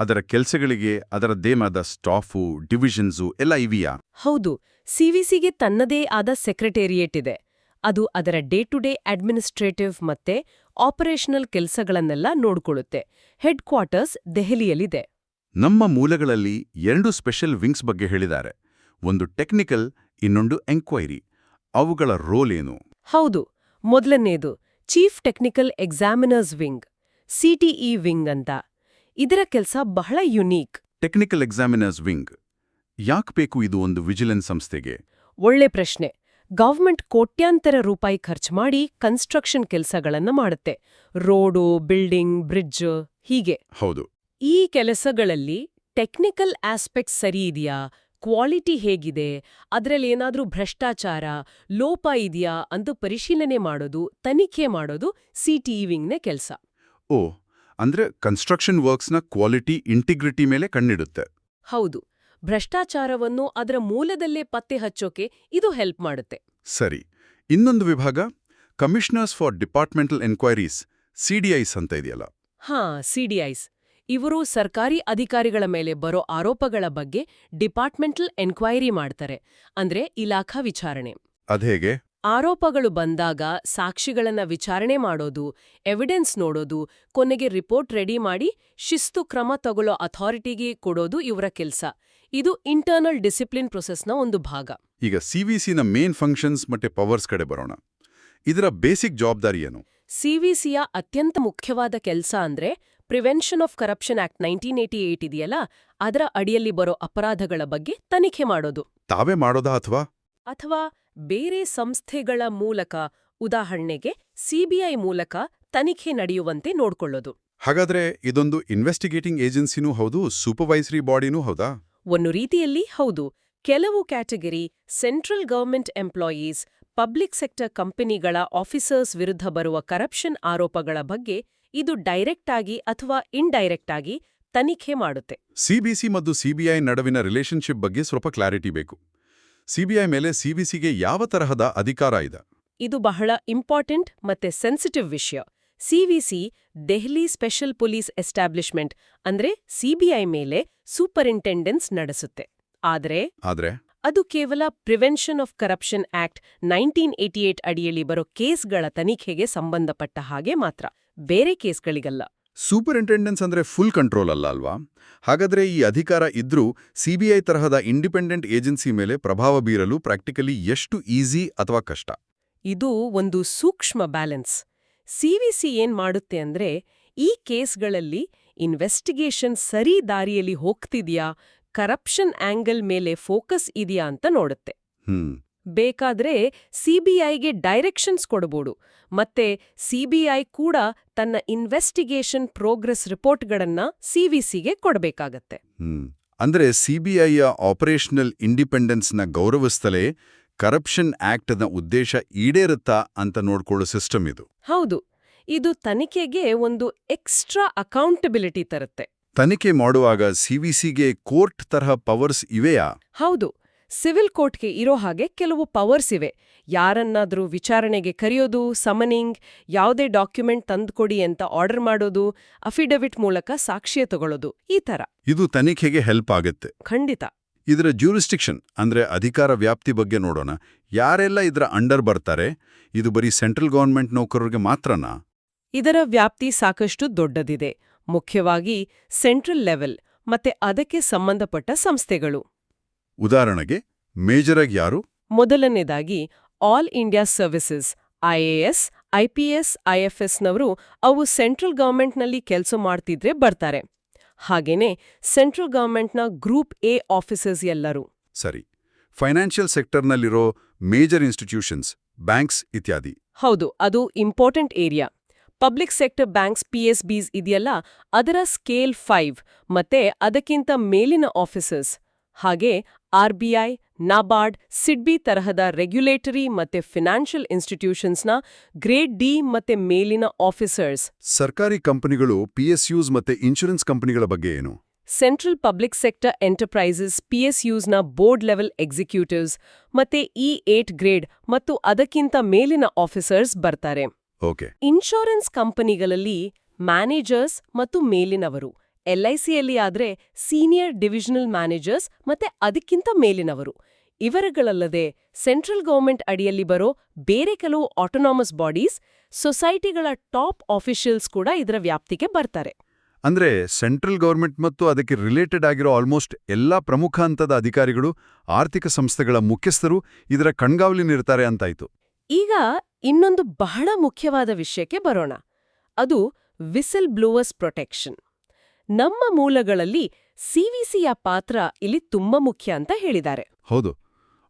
ಅದರ ಕೆಲಸಗಳಿಗೆ ಅದರ ದೇಮದ ಸ್ಟಾಫು ಡಿವಿಷನ್ಸು ಎಲ್ಲ ಇವೆಯಾ? ಹೌದು ಸಿವಿಸಿಗೆ ತನ್ನದೇ ಆದ ಸೆಕ್ರೆಟೇರಿಯೇಟ್ ಇದೆ. ಅದು ಅದರ ಡೇ ಟು ಡೇ ಅಡ್ಮಿನಿಸ್ಟ್ರೇಟಿವ್ ಮತ್ತೆ ಆಪರೇಷನಲ್ ಕೆಲಸಗಳನ್ನೆಲ್ಲ ನೋಡ್ಕೊಳ್ಳುತ್ತೆ. ಹೆಡ್ ಕ್ವಾರ್ಟರ್ಸ್ ದೆಹಲಿಯಲ್ಲಿದೆ. ನಮ್ಮ ಮೂಲಗಳಲ್ಲಿ ಎರಡು ಸ್ಪೆಷಲ್ ವಿಂಗ್ಸ್ ಬಗ್ಗೆ ಹೇಳಿದ್ದಾರೆ. ಒಂದು ಟೆಕ್ನಿಕಲ್ ಇನ್ನೊಂದು ಎಂಕ್ವೈರಿ. ಅವುಗಳ ರೋಲ್ ಏನು? ಹೌದು ಮೊದಲನೇದು chief technical examiners wing CTE wing ಅಂತ. ಇದರ ಕೆಲಸ ಬಹಳ ಯುನೀಕ್ ಟೆಕ್ನಿಕಲ್ ಎಕ್ಸಾಮಿನರ್ಸ್ ವಿಂಗ್ ಯಾಕೆ ಬೇಕು ಇದು ಒಂದು ವಿಜಿಲೆನ್ಸ್ ಸಂಸ್ಥೆಗೆ? ಒಳ್ಳೆ ಪ್ರಶ್ನೆ. ಗವರ್ಮೆಂಟ್ ಕೋಟ್ಯಾಂತರ ರೂಪಾಯಿ ಖರ್ಚು ಮಾಡಿ ಕನ್ಸ್ಟ್ರಕ್ಷನ್ ಕೆಲಸಗಳನ್ನು ಮಾಡುತ್ತೆ. ರೋಡು ಬಿಲ್ಡಿಂಗ್ ಬ್ರಿಡ್ಜ್ ಹೀಗೆ. ಹೌದು. ಈ ಕೆಲಸಗಳಲ್ಲಿ ಟೆಕ್ನಿಕಲ್ ಆಸ್ಪೆಕ್ಟ್ ಸರಿ ಇದೆಯಾ? ಕ್ವಾಲಿಟಿ ಹೇಗಿದೆ ಅದರಲ್ಲಿ ಏನಾದರೂ ಭ್ರಷ್ಟಾಚಾರ ಲೋಪ ಇದೆಯಾ ಅಂತ ಪರಿಶೀಲನೆ ಮಾಡೋದು ತನಿಖೆ ಮಾಡೋದು ಸಿಟಿಇ ವಿಂಗ್ನ ಕೆಲಸ. ಓ ಅಂದ್ರೆ ಕನ್ಸ್ಟ್ರಕ್ಷನ್ ವರ್ಕ್ಸ್ನ ಕ್ವಾಲಿಟಿ ಇಂಟಿಗ್ರಿಟಿ ಮೇಲೆ ಕಣ್ಣಿಡುತ್ತೆ. ಹೌದು ಭ್ರಷ್ಟಾಚಾರವನ್ನು ಅದರ ಮೂಲದಲ್ಲೇ ಪತ್ತೆ ಹಚ್ಚೋಕೆ ಇದು ಹೆಲ್ಪ್ ಮಾಡುತ್ತೆ. ಸರಿ ಇನ್ನೊಂದು ವಿಭಾಗ commissioners for departmental enquiries CDIs ಅಂತ ಇದೆಯಲ್ಲ? ಹಾ ಸಿಡಿಐಸ್ ಇವರು ಸರ್ಕಾರಿ ಅಧಿಕಾರಿಗಳ ಮೇಲೆ ಬರೋ ಆರೋಪಗಳ ಬಗ್ಗೆ ಡಿಪಾರ್ಟ್ಮೆಂಟಲ್ ಎನ್ಕ್ವೈರಿ ಮಾಡ್ತಾರೆ ಅಂದ್ರೆ ಇಲಾಖಾ ವಿಚಾರಣೆ. ಅದ್ಹೇಗೆ ಆರೋಪಗಳು ಬಂದಾಗ ಸಾಕ್ಷಿಗಳನ್ನ ವಿಚಾರಣೆ ಮಾಡೋದು ಎವಿಡೆನ್ಸ್ ನೋಡೋದು ಕೊನೆಗೆ ರಿಪೋರ್ಟ್ ರೆಡಿ ಮಾಡಿ ಶಿಸ್ತು ಕ್ರಮ ತಗೊಳ್ಳೋ ಅಥಾರಿಟಿಗೆ ಕೊಡೋದು ಇವರ ಕೆಲಸ. ಇದು ಇಂಟರ್ನಲ್ ಡಿಸಿಪ್ಲಿನ್ ಪ್ರೊಸೆಸ್ನ ಒಂದು ಭಾಗ. ಈಗ ಸಿವಿಸಿನ ಮೇನ್ ಫಂಕ್ಷನ್ಸ್ ಮತ್ತೆ ಪವರ್ಸ್ ಕಡೆ ಬರೋಣ. ಇದರ ಬೇಸಿಕ್ ಜವಾಬ್ದಾರಿ ಏನು? ಸಿವಿಸಿಯ ಅತ್ಯಂತ ಮುಖ್ಯವಾದ ಕೆಲಸ ಅಂದ್ರೆ prevention of corruption act nineteen eighty eight ಇದೆಯಲ್ಲ ಅದರ ಅಡಿಯಲ್ಲಿ ಬರೋ ಅಪರಾಧಗಳ ಬಗ್ಗೆ ತನಿಖೆ ಮಾಡೋದು. ತಾವೇ ಮಾಡೋದಾ ಅಥವಾ? ಅಥವಾ ಬೇರೆ ಸಂಸ್ಥೆಗಳ ಮೂಲಕ ಉದಾಹರಣೆಗೆ ಸಿಬಿಐ ಮೂಲಕ ತನಿಖೆ ನಡೆಯುವಂತೆ ನೋಡ್ಕೊಳ್ಳೋದು. ಹಾಗಾದ್ರೆ ಇದೊಂದು ಇನ್ವೆಸ್ಟಿಗೇಟಿಂಗ್ ಏಜೆನ್ಸಿನೂ ಹೌದು ಸೂಪರ್ವೈಸರಿ ಬಾಡಿನೂ ಹೌದಾ? ಒಂದು ರೀತಿಯಲ್ಲಿ ಹೌದು. ಕೆಲವು category central government employees public sector ಕಂಪನಿಗಳ ಆಫೀಸರ್ಸ್ ವಿರುದ್ಧ ಬರುವ ಕರಪ್ಷನ್ ಆರೋಪಗಳ ಬಗ್ಗೆ ಇದು ಡೈರೆಕ್ಟ್ ಆಗಿ ಅಥವಾ ಇಂಡೈರೆಕ್ಟ್ ಆಗಿ ತನಿಖೆ ಮಾಡುತ್ತೆ. ಸಿಬಿಸಿ ಮತ್ತು ಸಿಬಿಐ ನಡುವಿನ ರಿಲೇಶನ್ಶಿಪ್ ಬಗ್ಗೆ ಸ್ವಲ್ಪ ಕ್ಲಾರಿಟಿ ಬೇಕು. ಸಿಬಿಐ ಮೇಲೆ ಸಿಬಿಸಿಗೆ ಯಾವ ತರಹದ ಅಧಿಕಾರ ಇದೆ? ಇದು ಬಹಳ ಇಂಪಾರ್ಟೆಂಟ್ ಮತ್ತೆ ಸೆನ್ಸಿಟಿವ್ ವಿಷಯ. CVC Delhi special police establishment ಅಂದ್ರೆ ಸಿಬಿಐ ಮೇಲೆ ಸೂಪರಿಂಟೆಂಡೆನ್ಸ್ ನಡೆಸುತ್ತೆ. ಆದರೆ ಆದರೆ? ಅದು ಕೇವಲ prevention of corruption act nineteen eighty eight ಅಡಿಯಲ್ಲಿ ಬರೋ ಕೇಸ್ಗಳ ತನಿಖೆಗೆ ಸಂಬಂಧಪಟ್ಟ ಹಾಗೆ ಮಾತ್ರ. ಬೇರೆ ಕೇಸ್ಗಳಿಗಲ್ಲ. ಸೂಪರಿಂಟೆಂಡೆನ್ಸ್ ಅಂದ್ರೆ ಫುಲ್ ಕಂಟ್ರೋಲ್ ಅಲ್ಲ ಅಲ್ವಾ? ಹಾಗಾದ್ರೆ ಈ ಅಧಿಕಾರ ಇದ್ರೂ ಸಿಬಿಐ ತರಹದ ಇಂಡಿಪೆಂಡೆಂಟ್ ಏಜೆನ್ಸಿ ಮೇಲೆ ಪ್ರಭಾವ ಬೀರಲು ಪ್ರಾಕ್ಟಿಕಲಿ ಎಷ್ಟು ಈಸಿ ಅಥವಾ ಕಷ್ಟ? ಇದು ಒಂದು ಸೂಕ್ಷ್ಮ ಬ್ಯಾಲೆನ್ಸ್. ಸಿವಿಸಿ ಏನ್ ಮಾಡುತ್ತೆ ಅಂದ್ರೆ ಈ ಕೇಸ್ಗಳಲ್ಲಿ ಇನ್ವೆಸ್ಟಿಗೇಷನ್ ಸರಿ ದಾರಿಯಲ್ಲಿ ಹೋಗ್ತಿದ್ಯಾ ಕರಪ್ಷನ್ ಆಂಗಲ್ ಮೇಲೆ ಫೋಕಸ್ ಇದೆಯಾ ಅಂತ ನೋಡುತ್ತೆ. ಹ್ಮ್. ಬೇಕಾದ್ರೆ ಸಿಬಿಐಗೆ ಡೈರೆಕ್ಷನ್ಸ್ ಕೊಡಬಹುದು ಮತ್ತೆ ಸಿಬಿಐ ಕೂಡ ತನ್ನ ಇನ್ವೆಸ್ಟಿಗೇಷನ್ ಪ್ರೋಗ್ರೆಸ್ ರಿಪೋರ್ಟ್ಗಳನ್ನ ಸಿವಿಸಿಗೆ ಕೊಡಬೇಕಾಗತ್ತೆ. ಅಂದ್ರೆ ಸಿಬಿಐಯ ಆಪರೇಷನಲ್ ಇಂಡಿಪೆಂಡೆನ್ಸ್ನ ಗೌರವಿಸ್ತಲೇ ಕರಪ್ಷನ್ ಆಕ್ಟ್ನ ಉದ್ದೇಶ ಈಡೇರುತ್ತಾ ಅಂತ ನೋಡ್ಕೊಳ್ಳೋ ಸಿಸ್ಟಮ್ ಇದು. ಹೌದು. ಇದು ತನಿಖೆಗೆ ಒಂದು ಎಕ್ಸ್ಟ್ರಾ ಅಕೌಂಟಬಿಲಿಟಿ ತರುತ್ತೆ. ತನಿಖೆ ಮಾಡುವಾಗ ಸಿವಿಸಿಗೆ ಕೋರ್ಟ್ ತರಹ ಪವರ್ಸ್ ಇವೆಯಾ? ಹೌದು. ಸಿವಿಲ್ ಕೋರ್ಟ್ಗೆ ಇರೋ ಹಾಗೆ ಕೆಲವು ಪವರ್ಸ್ ಇವೆ. ಯಾರನ್ನಾದರೂ ವಿಚಾರಣೆಗೆ ಕರೆಯೋದು ಸಮನಿಂಗ್ ಯಾವುದೇ ಡಾಕ್ಯುಮೆಂಟ್ ತಂದುಕೊಡಿ ಅಂತ ಆರ್ಡರ್ ಮಾಡೋದು ಅಫಿಡವಿಟ್ ಮೂಲಕ ಸಾಕ್ಷ್ಯ ತಗೊಳ್ಳೋದು ಈ ತರ ಇದು ತನಿಖೆಗೆ ಹೆಲ್ಪ್ ಆಗುತ್ತೆ. ಖಂಡಿತ. ಇದರ ಜ್ಯೂರಿಸ್ಟಿಕ್ಷನ್ ಅಂದ್ರೆ ಅಧಿಕಾರ ವ್ಯಾಪ್ತಿ ಬಗ್ಗೆ ನೋಡೋಣ. ಯಾರೆಲ್ಲ ಇದರ ಅಂಡರ್ ಬರ್ತಾರೆ? ಇದು ಬರೀ ಸೆಂಟ್ರಲ್ ಗವರ್ಮೆಂಟ್ ನೌಕರರಿಗೆ ಮಾತ್ರನಾ? ಇದರ ವ್ಯಾಪ್ತಿ ಸಾಕಷ್ಟು ದೊಡ್ಡದಿದೆ. ಮುಖ್ಯವಾಗಿ ಸೆಂಟ್ರಲ್ ಲೆವೆಲ್ ಮತ್ತೆ ಅದಕ್ಕೆ ಸಂಬಂಧಪಟ್ಟ ಸಂಸ್ಥೆಗಳು. ಉದಾಹರಣೆಗೆ ಮೇಜರ್ ಆಗಿ ಯಾರು? ಮೊದಲನೇದಾಗಿ all India services IAS IPS ಐಎಫ್ಎಸ್ನವರು ಅವು ಸೆಂಟ್ರಲ್ ಗವರ್ಮೆಂಟ್ನಲ್ಲಿ ಕೆಲಸ ಮಾಡ್ತಿದ್ರೆ ಬರ್ತಾರೆ. ಹಾಗೇನೆ ಸೆಂಟ್ರಲ್ ಗವರ್ಮೆಂಟ್ನ ಗ್ರೂಪ್ ಎ ಆಫೀಸರ್ಸ್ ಎಲ್ಲರೂ. ಸರಿ. ಫೈನಾನ್ಷಿಯಲ್ ಸೆಕ್ಟರ್ನಲ್ಲಿರೋ ಮೇಜರ್ ಇನ್ಸ್ಟಿಟ್ಯೂಷನ್ಸ್ ಬ್ಯಾಂಕ್ಸ್ ಇತ್ಯಾದಿ. ಹೌದು ಅದು important area. Public sector banks PSBs ಇದೆಯಲ್ಲ ಅದರ ಸ್ಕೇಲ್ ಫೈವ್ ಮತ್ತೆ ಅದಕ್ಕಿಂತ ಮೇಲಿನ ಆಫೀಸರ್ಸ್. ಹಾಗೆ ಆರ್ಬಿಐ ನಾಬಾರ್ಡ್ ಸಿಡ್ಬಿ ತರಹದ ರೆಗ್ಯುಲೇಟರಿ ಮತ್ತೆ ಫಿನಾನ್ಷಿಯಲ್ ಇನ್ಸ್ಟಿಟ್ಯೂಷನ್ಸ್ನ ಗ್ರೇಡ್ ಡಿ ಮತ್ತೆ ಮೇಲಿನ ಆಫೀಸರ್ಸ್. ಸರ್ಕಾರಿ ಕಂಪನಿಗಳು ಪಿಎಸ್ಯುಸ್ ಮತ್ತೆ ಇನ್ಶೂರೆನ್ಸ್ ಕಂಪನಿಗಳ ಬಗ್ಗೆ ಏನು? ಸೆಂಟ್ರಲ್ ಪಬ್ಲಿಕ್ ಸೆಕ್ಟರ್ ಎಂಟರ್ಪ್ರೈಸಸ್ ಪಿಎಸ್ಯುಸ್ನ ಬೋರ್ಡ್ ಲೆವೆಲ್ ಎಕ್ಸಿಕ್ಯೂಟಿವ್ಸ್ ಮತ್ತೆ ಇ ಏಟ್ ಗ್ರೇಡ್ ಮತ್ತು ಅದಕ್ಕಿಂತ ಮೇಲಿನ ಆಫೀಸರ್ಸ್ ಬರ್ತಾರೆ. ಓಕೆ. ಇನ್ಶೂರೆನ್ಸ್ ಕಂಪನಿಗಳಲ್ಲಿ ಮ್ಯಾನೇಜರ್ಸ್ ಮತ್ತು ಮೇಲಿನವರು. ಎಲ್ಐಸಿಯಲ್ಲಿ ಆದ್ರೆ ಸೀನಿಯರ್ ಡಿವಿಷನಲ್ ಮ್ಯಾನೇಜರ್ಸ್ ಮತ್ತೆ ಅದಕ್ಕಿಂತ ಮೇಲಿನವರು. ಇವರುಗಳಲ್ಲದೆ ಸೆಂಟ್ರಲ್ ಗೌರ್ಮೆಂಟ್ ಅಡಿಯಲ್ಲಿ ಬರೋ ಬೇರೆ ಕೆಲವು ಆಟೋನಾಮಸ್ ಬಾಡೀಸ್ ಸೊಸೈಟಿಗಳ ಟಾಪ್ ಆಫಿಷಿಯಲ್ಸ್ ಕೂಡ ಇದರ ವ್ಯಾಪ್ತಿಗೆ ಬರ್ತಾರೆ. ಅಂದ್ರೆ ಸೆಂಟ್ರಲ್ ಗೌರ್ಮೆಂಟ್ ಮತ್ತು ಅದಕ್ಕೆ ರಿಲೇಟೆಡ್ ಆಗಿರೋ ಆಲ್ಮೋಸ್ಟ್ ಎಲ್ಲಾ ಪ್ರಮುಖ ಹಂತದ ಅಧಿಕಾರಿಗಳು ಆರ್ಥಿಕ ಸಂಸ್ಥೆಗಳ ಮುಖ್ಯಸ್ಥರು ಇದರ ಕಣ್ಗಾವಲಿನಿರ್ತಾರೆ ಅಂತಾಯ್ತು. ಈಗ ಇನ್ನೊಂದು ಬಹಳ ಮುಖ್ಯವಾದ ವಿಷಯಕ್ಕೆ ಬರೋಣ. ಅದು ವಿಸಲ್ ಬ್ಲೋವರ್ಸ್ ಪ್ರೊಟೆಕ್ಷನ್. ನಮ್ಮ ಮೂಲಗಳಲ್ಲಿ ಸಿವಿಸಿಯ ಪಾತ್ರ ಇಲ್ಲಿ ತುಂಬಾ ಮುಖ್ಯ ಅಂತ ಹೇಳಿದ್ದಾರೆ. ಹೌದು.